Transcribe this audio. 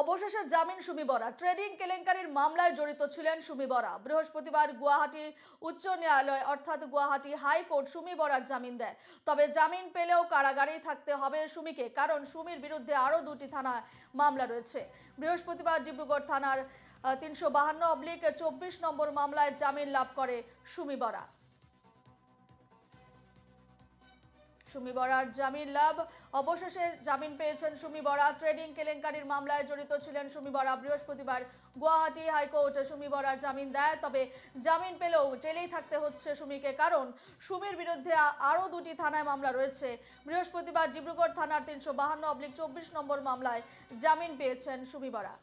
অবশেষে জামিন সুমি বরা। ট্রেডিং কেলেঙ্কারির মামলায় জড়িত ছিলেন সুমি বরা। বৃহস্পতিবার গুয়াহাটি উচ্চ ন্যায়ালয় অর্থাৎ গুয়াহাটি হাইকোর্ট সুমি বরার জামিন দেয়। তবে জামিন পেলেও কারাগারেই থাকতে হবে সুমিকে, কারণ সুমির বিরুদ্ধে আরও দুটি থানায় মামলা রয়েছে। বৃহস্পতিবার ডিব্রুগড় থানার তিনশো বাহান্ন অবলিক চব্বিশ নম্বর মামলায় জামিন লাভ করে সুমি বরা। সুমি বরার জামিন লাভ। অবশেষে জামিন পেয়েছেন সুমি বরা। ট্রেডিং কেলেঙ্কারির মামলায় জড়িত ছিলেন সুমি বরা। বৃহস্পতিবার গুয়াহাটি হাইকোর্ট সুমি বরার জামিন দেয়। তবে জামিন পেলেও জেলেই থাকতে হচ্ছে সুমিকে, কারণ সুমির বিরুদ্ধে আরও দুটি থানায় মামলা রয়েছে। বৃহস্পতিবার ডিব্রুগড় থানার তিনশো বাহান্ন অবলিক চব্বিশ নম্বর মামলায় জামিন পেয়েছেন সুমি বরা।